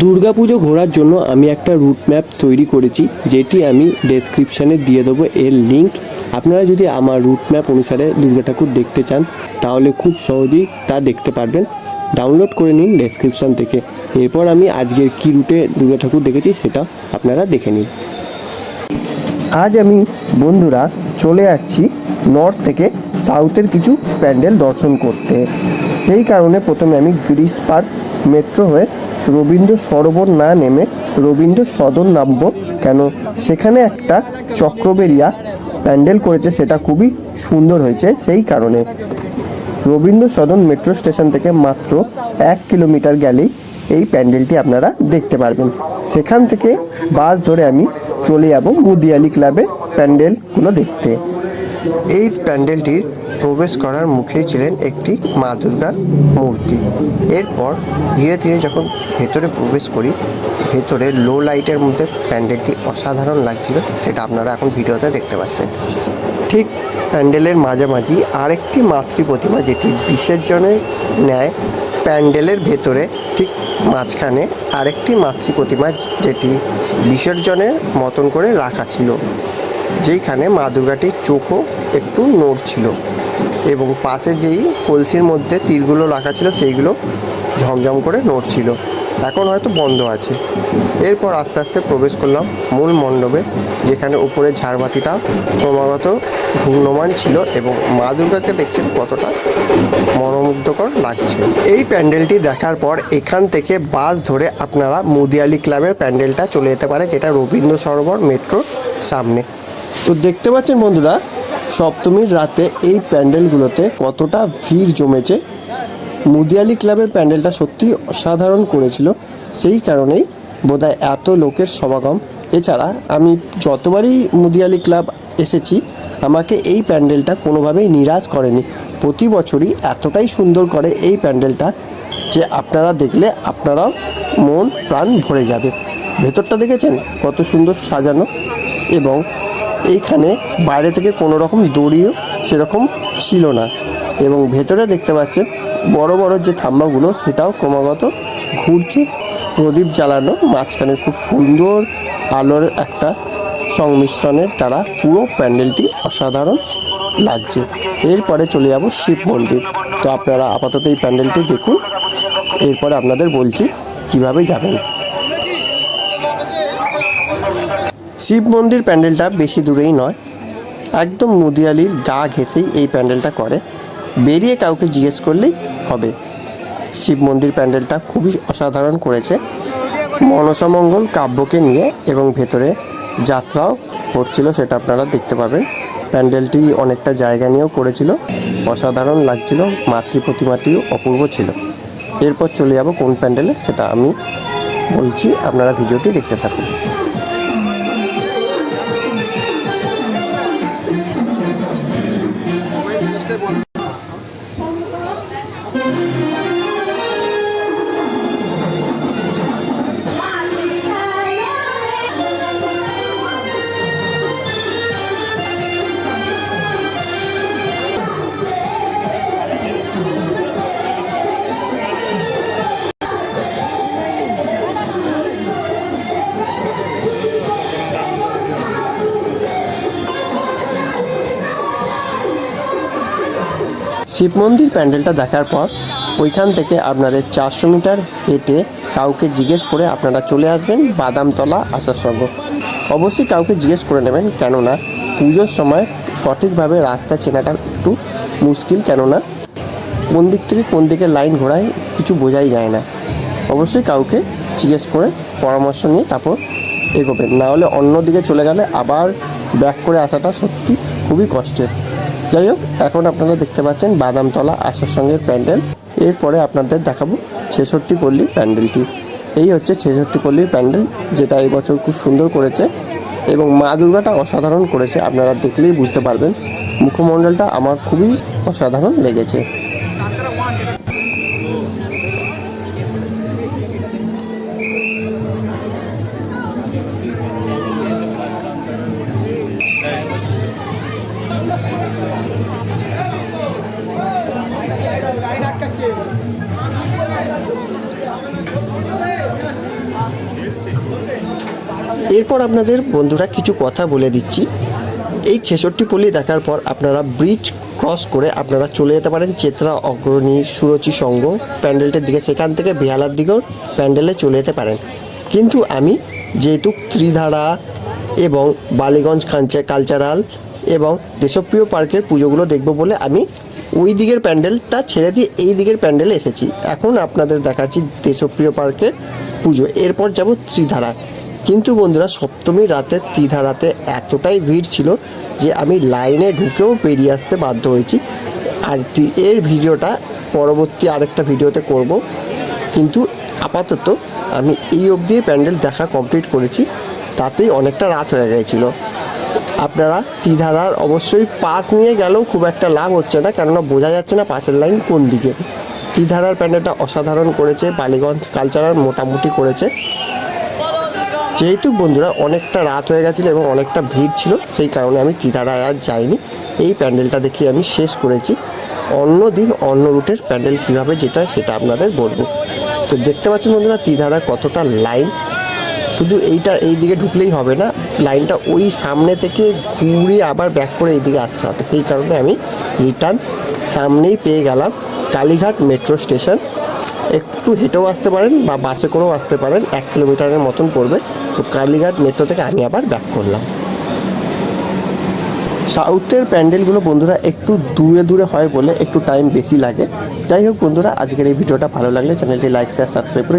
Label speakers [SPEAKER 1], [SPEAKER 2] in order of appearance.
[SPEAKER 1] দুর্গাপুজো ঘোরার জন্য আমি একটা রুট ম্যাপ তৈরি করেছি, যেটি আমি ডেসক্রিপশানে দিয়ে দেবো। এর লিঙ্ক আপনারা যদি আমার রুট ম্যাপ অনুসারে দুর্গা ঠাকুর দেখতে চান, তাহলে খুব সহজেই তা দেখতে পারবেন। ডাউনলোড করে নিন ডেসক্রিপশান থেকে। এরপর আমি আজকের কী রুটে দুর্গা ঠাকুর দেখেছি, সেটা আপনারা দেখে নিন। আজ আমি, বন্ধুরা, চলে যাচ্ছি নর্থ থেকে সাউথের কিছু প্যান্ডেল দর্শন করতে। সেই কারণে প্রথমে আমি গ্রিস পার্ক মেট্রো হয়ে রবীন্দ্র সরোবর না নেমে রবীন্দ্র সদন নামবো, কেন সেখানে একটা চক্রবেরিয়া প্যান্ডেল করেছে, সেটা খুবই সুন্দর হয়েছে সেই কারণে। রবীন্দ্র সদন মেট্রো স্টেশন থেকে মাত্র এক কিলোমিটার গেলেই এই প্যান্ডেলটি আপনারা দেখতে পারবেন। সেখান থেকে বাস ধরে আমি চলে যাব মুদিয়ালি ক্লাবে প্যান্ডেলগুলো দেখতে। এই প্যান্ডেলটির প্রবেশ করার মুখেই ছিলেন একটি মা দুর্গার মূর্তি। এরপর ধীরে ধীরে যখন ভেতরে প্রবেশ করি, ভেতরে লো লাইটের মধ্যে প্যান্ডেলটি অসাধারণ লাগছিল, সেটা আপনারা এখন ভিডিওতে দেখতে পাচ্ছেন। ঠিক প্যান্ডেলের মাঝামাঝি আরেকটি মাতৃ প্রতিমা, যেটি বিসর্জনের ন্যায়, প্যান্ডেলের ভেতরে ঠিক মাঝখানে আরেকটি মাতৃ প্রতিমা, যেটি বিসর্জনের মতন করে রাখা ছিল। যেইখানে মা দুর্গাটির চোখও একটু নড়ছিল এবং পাশে যেই কলসির মধ্যে তীরগুলো রাখা ছিল, সেইগুলো ঝমঝম করে নড়ছিল এখন হয়তো বন্ধ আছে। এরপর আস্তে আস্তে প্রবেশ করলাম মূল মণ্ডপে, যেখানে উপরে ঝাড়বাতিটা ক্রমাগত ঘূর্ণমান ছিল এবং মা দুর্গাকে দেখছেন কতটা মনোমুগ্ধকর লাগছে। এই প্যান্ডেলটি দেখার পর এখান থেকে বাস ধরে আপনারা মুদিয়ালি ক্লাবের প্যান্ডেলটা চলে যেতে পারে, যেটা রবীন্দ্র সরোবর মেট্রোর সামনে। তো দেখতে পাচ্ছেন বন্ধুরা, সপ্তমীর রাতে এই প্যান্ডেলগুলোতে কতটা ভিড় জমেছে। মুদিয়ালি ক্লাবের প্যান্ডেলটা সত্যি অসাধারণ করেছিল। সেই কারণেই বোধহয় এত লোকের সমাগম। এছাড়া আমি যতবারই মুদিয়ালি ক্লাব এসেছি, আমাকে এই প্যান্ডেলটা কোনোভাবেই নিরাশ করেনি। প্রতি বছরই এতটাই সুন্দর করে এই প্যান্ডেলটা যে আপনারা দেখলে আপনারাও মন প্রাণ ভরে যাবে। ভেতরটা দেখেছেন? কত সুন্দর সাজানো এবং এইখানে বাইরে থেকে কোনো রকম দড়িও সেরকম ছিল না। এবং ভেতরে দেখতে পাচ্ছেন বড় বড় যে থাম্বাগুলো, সেটাও ক্রমাগত ঘুরছে। প্রদীপ জ্বালানো মাঝখানে খুব সুন্দর আলোর একটা সংমিশ্রণের দ্বারা পুরো প্যান্ডেলটি অসাধারণ লাগছে। এরপরে চলে যাব শিব মন্দির। তো আপনারা আপাতত এই প্যান্ডেলটি দেখুন। এরপরে আপনাদের বলছি কীভাবে যাবেন। শিব মন্দির প্যান্ডেলটা বেশি দূরেই নয়। একদম মুদিয়ালির গা ঘেঁষেই এই প্যান্ডেলটা করে। বেরিয়ে কাউকে জিজ্ঞেস করলেই হবে। শিব মন্দির প্যান্ডেলটা খুবই অসাধারণ করেছে। মনসামঙ্গল কাব্যকে নিয়ে এবং ভেতরে যাত্রাও করছিল সেটা আপনারা দেখতে পাবেন। প্যান্ডেলটি অনেকটা জায়গা নিয়েও করেছিল। অসাধারণ লাগছিল, মাতৃ প্রতিমাটিও অপূর্ব ছিল। এরপর চলে যাব কোন প্যান্ডেলে সেটা আমি বলছি, আপনারা ভিডিওটি দেখতে থাকুন। c'est bon. শিব মন্দির প্যান্ডেলটা দেখার পর ওইখান থেকে আপনাদের চারশো মিটার হেঁটে কাউকে জিজ্ঞেস করে আপনারা চলে আসবেন বাদামতলা আসার সঙ্গ। অবশ্যই কাউকে জিজ্ঞেস করে নেবেন, কেননা পুজোর সময় সঠিকভাবে রাস্তা চেনাটা একটু মুশকিল, কেননা কোন দিক থেকে কোন দিকে লাইন ঘোরায় কিছু বোঝাই যায় না। অবশ্যই কাউকে জিজ্ঞেস করে পরামর্শ নিয়ে তারপর এগোবেন। না হলে অন্য দিকে চলে গেলে আবার ব্যাক করে আসাটা সত্যি খুবই কষ্টের। যাই হোক, এখন আপনারা দেখতে পাচ্ছেন বাদামতলা আশার সঙ্গে প্যান্ডেল। এরপরে আপনাদের দেখাবো ছেষট্টি পল্লী প্যান্ডেলটি। এই হচ্ছে ছেষট্টি পল্লীর প্যান্ডেল, যেটা এবছর বছর খুব সুন্দর করেছে এবং মা দুর্গাটা অসাধারণ করেছে। আপনারা দেখলেই বুঝতে পারবেন। মুখমণ্ডলটা আমার খুবই অসাধারণ লেগেছে।
[SPEAKER 2] এরপর আপনাদের বন্ধুরা কিছু কথা বলে দিচ্ছি। এই ছেষট্টি পল্লী দেখার পর আপনারা ব্রিজ ক্রস করে আপনারা চলে যেতে পারেন চেতরা অগ্রণী সুরচি সংঘ প্যান্ডেলটার দিকে। সেখান থেকে বেহালার দিকেও প্যান্ডেলে চলে যেতে পারেন। কিন্তু আমি যেহেতু ত্রিধারা এবং বালিগঞ্জ কাঞ্চা কালচারাল এবং দেশপ্রিয় পার্কের পুজোগুলো দেখব বলে আমি ওই দিকের প্যান্ডেলটা ছেড়ে দিয়ে এই দিকের প্যান্ডেলে এসেছি। এখন আপনাদের দেখাচ্ছি দেশপ্রিয় পার্কের পুজো। এরপর যাব ত্রিধারা। কিন্তু বন্ধুরা সপ্তমী রাতে ত্রিধারাতে এতটাই ভিড় ছিল যে আমি লাইনে ঢুকেও বেরিয়ে আসতে বাধ্য হয়েছি। আর এর ভিডিওটা পরবর্তী আরেকটা ভিডিওতে করব। কিন্তু আপাতত আমি এই অবধি প্যান্ডেল দেখা কমপ্লিট করেছি। তাতেই অনেকটা রাত হয়ে গিয়েছিল আপনারা ত্রিধারার অবশ্যই পাস নিয়ে গেলেও খুব একটা লাভ হচ্ছে না, কেননা বোঝা যাচ্ছে না পাশের লাইন কোন দিকে। ত্রিধারার প্যান্ডেলটা অসাধারণ করেছে, বালিগঞ্জ কালচারাল মোটামুটি করেছে। যেহেতু বন্ধুরা অনেকটা রাত হয়ে গেছিল এবং অনেকটা ভিড় ছিল, সেই কারণে আমি ত্রিধারায় আর যাইনি। এই প্যান্ডেলটা দেখে আমি শেষ করেছি। অন্য দিন অন্য রুটের প্যান্ডেল কীভাবে যেতে হয় সেটা আপনাদের বলব। তো দেখতে পাচ্ছেন বন্ধুরা তিধারা কতটা লাইন। শুধু এইটা, এই দিকে ঢুকলেই হবে না, লাইনটা ওই সামনে থেকে ঘুরে আবার ব্যাক করে এই দিকে আসতে হবে। সেই কারণে আমি রিটার্ন সামনেই পেয়ে গেলাম কালীঘাট মেট্রো স্টেশন একটু হেঁটেও আসতে পারেন বা বাসে করেও আসতে পারেন। এক কিলোমিটারের মতন পড়বে। তো কালীঘাট মেট্রো থেকে আমি আবার ব্যাক করলাম। সাউথের প্যান্ডেলগুলো বন্ধুরা একটু দূরে দূরে হয় বলে একটু টাইম বেশি লাগে। যাই হোক বন্ধুরা, আজকের এই ভিডিওটা ভালো লাগলে চ্যানেলটি লাইক শেয়ার সাবস্ক্রাইব করে